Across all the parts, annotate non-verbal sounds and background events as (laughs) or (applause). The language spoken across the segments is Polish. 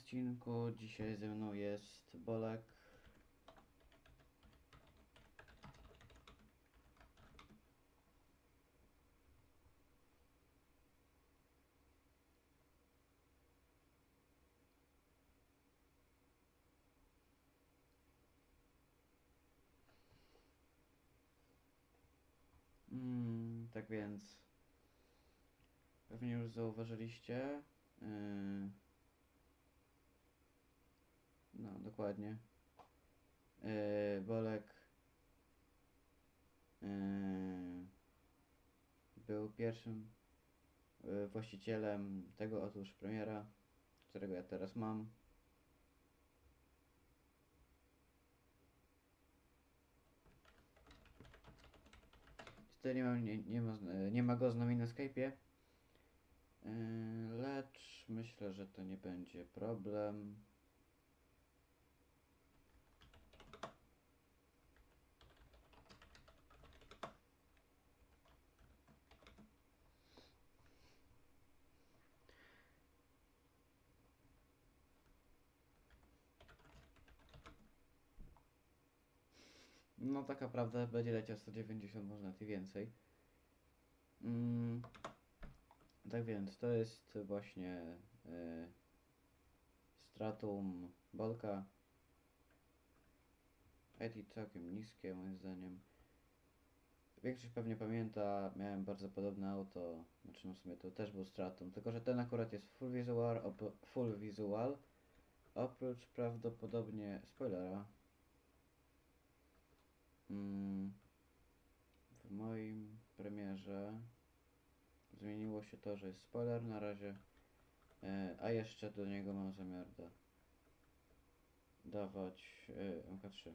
odcinku. Dzisiaj ze mną jest Bolek. Mm, tak więc pewnie już zauważyliście. Yy, no, dokładnie. Yy, Bolek yy, był pierwszym yy, właścicielem tego otóż premiera, którego ja teraz mam. Niestety nie, mam, nie, nie, ma, nie ma go z nami na Skype'ie. Lecz myślę, że to nie będzie problem. No taka prawda, będzie leciał 190, może nawet i więcej. Mm, tak więc, to jest właśnie y, Stratum Bolka. IT całkiem niskie moim zdaniem. Większość pewnie pamięta, miałem bardzo podobne auto, znaczy no w sumie to też był Stratum, tylko że ten akurat jest full visual, full visual oprócz prawdopodobnie spoilera. Mm, w moim premierze zmieniło się to, że jest spoiler na razie, e, a jeszcze do niego mam zamiar da, dawać e, MK3.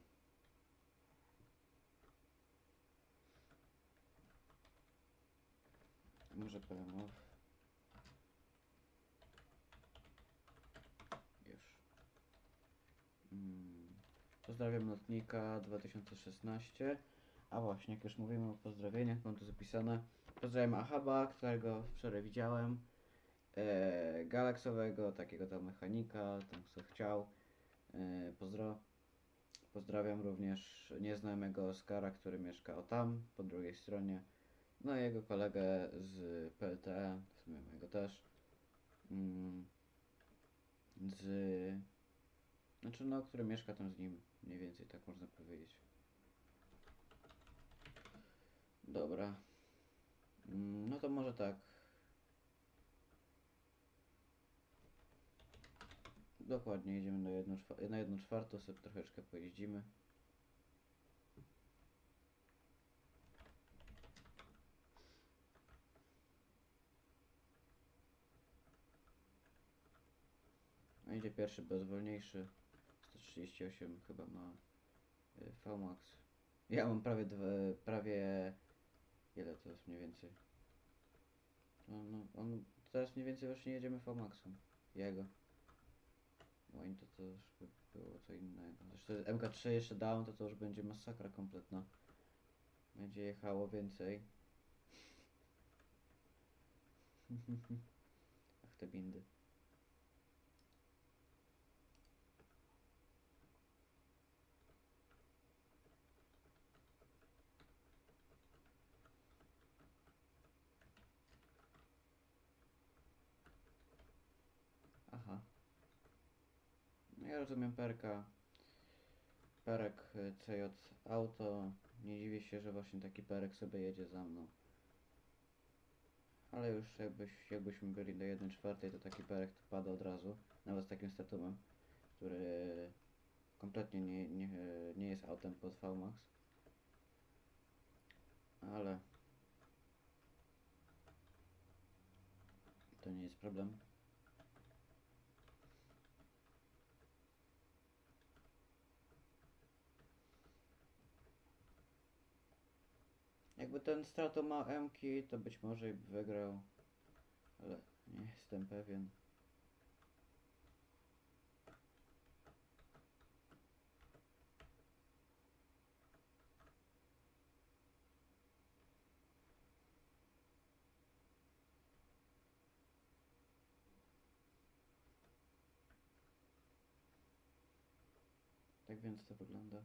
Może powiem off. Już. Mm. Pozdrawiam Notnika 2016. A właśnie, jak już mówimy o pozdrowieniach, mam tu zapisane. Pozdrawiam Ahaba, którego wczoraj widziałem. E, Galaksowego, takiego tam mechanika, tam kto chciał. E, pozdro. Pozdrawiam również nieznajomego Oskara, który mieszka o tam, po drugiej stronie. No i jego kolegę z PLTE, w sumie mojego też. Mm, z znaczy, no, który mieszka tam z nim, mniej więcej, tak można powiedzieć. Dobra. Mm, No to może tak. Dokładnie, jedziemy na jedną, na jedną czwartą, sobie troszeczkę pojeździmy. A idzie pierwszy, bezwolniejszy. 138 chyba ma y, VMAX. Ja mam prawie dwa, prawie ile to jest mniej więcej? No, no, on teraz mniej więcej właśnie jedziemy VMAXem. Jego. Oni to, to już by było co innego. Zresztą MK3 jeszcze down, to to już będzie masakra kompletna. Będzie jechało więcej. (laughs) Ach te bindy. Aha. No ja rozumiem Perka. Perek y, CJ Auto. Nie dziwię się, że właśnie taki Perek sobie jedzie za mną. Ale już jakbyś, jakbyśmy byli do 1.4, to taki Perek to pada od razu. Nawet z takim statumem, który kompletnie nie, nie, nie jest autem pod VMAX. Ale to nie jest problem. Jakby ten Strato ma M-ki, to być może by wygrał. Ale nie jestem pewien. Tak więc to wygląda.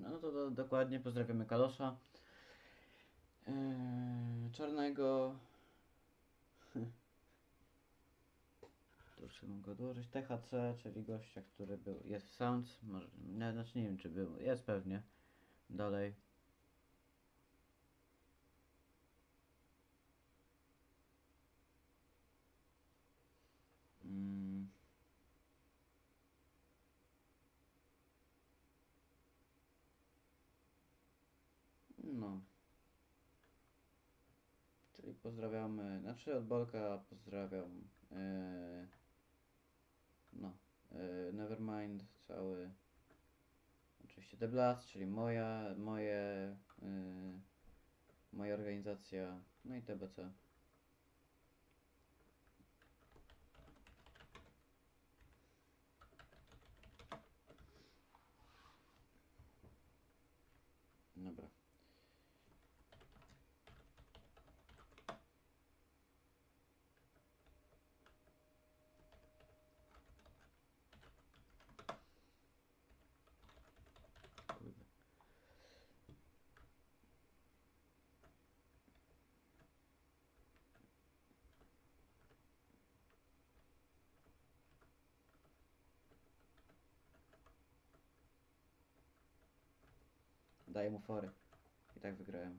No to, do, dokładnie pozdrawiamy Kalosza. Eee, czarnego. Tu sobie mogę odłożyć. THC, czyli gościa, który był. Jest w Sounds. Może, nie, znaczy nie wiem czy był. Jest pewnie. Dalej. Mm. No. Czyli pozdrawiamy, znaczy od Bolka pozdrawiam. e, no. e, Nevermind, cały. Oczywiście The Blast, czyli moja, moje, e, moja organizacja, no i TBC. Dobra. Kurde. Daję mu fory. I tak wygrałem.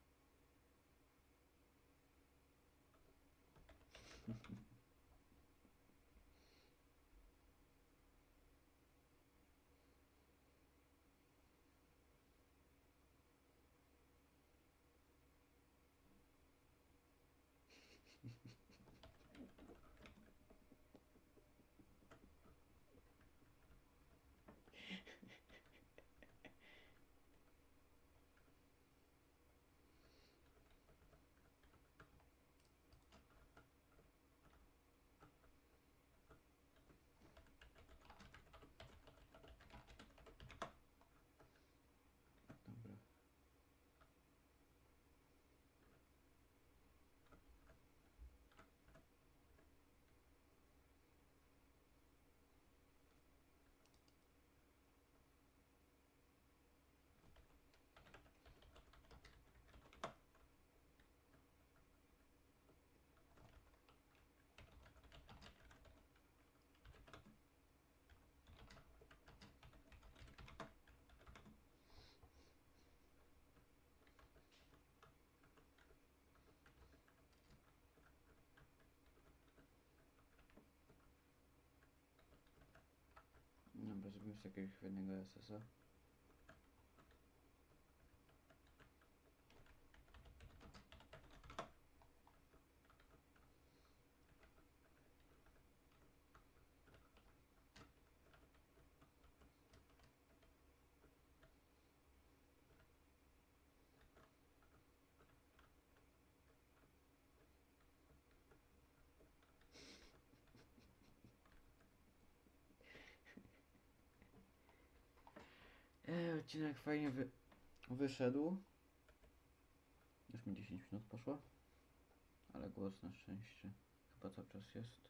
myślę jakiegoś fajnego SS-a. Odcinek fajnie wy... wyszedł. Już mi 10 minut poszło. Ale głos na szczęście chyba cały czas jest.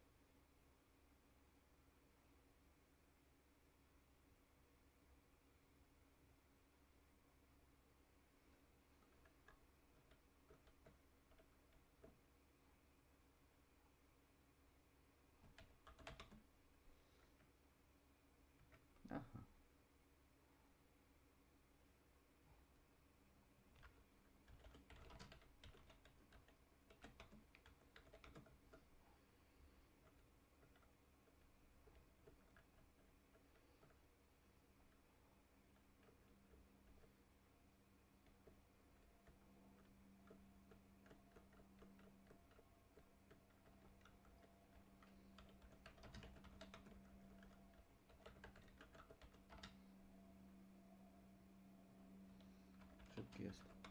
gracias.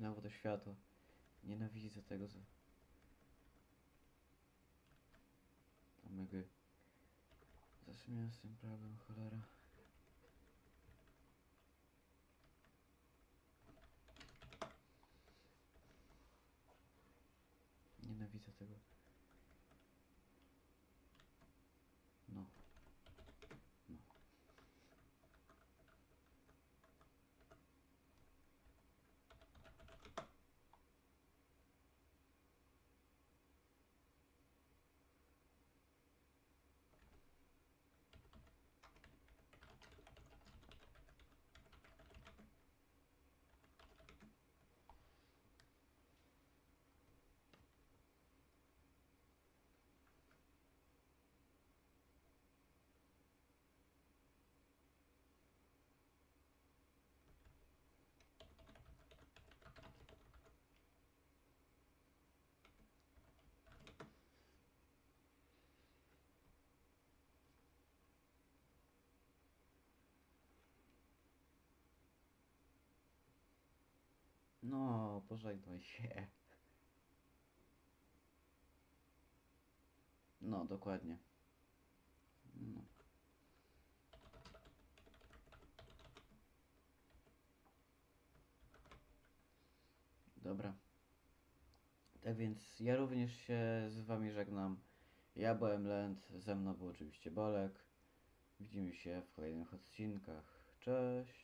Znowu to światło. Nienawidzę tego. za- Omega. Zawsze miałem z tym problem, cholera. Nienawidzę tego. No. No. No, pożegnaj się. No, dokładnie. No. Dobra. Tak więc ja również się z wami żegnam. Ja byłem Lent, ze mną był oczywiście Bolek. Widzimy się w kolejnych odcinkach. Cześć.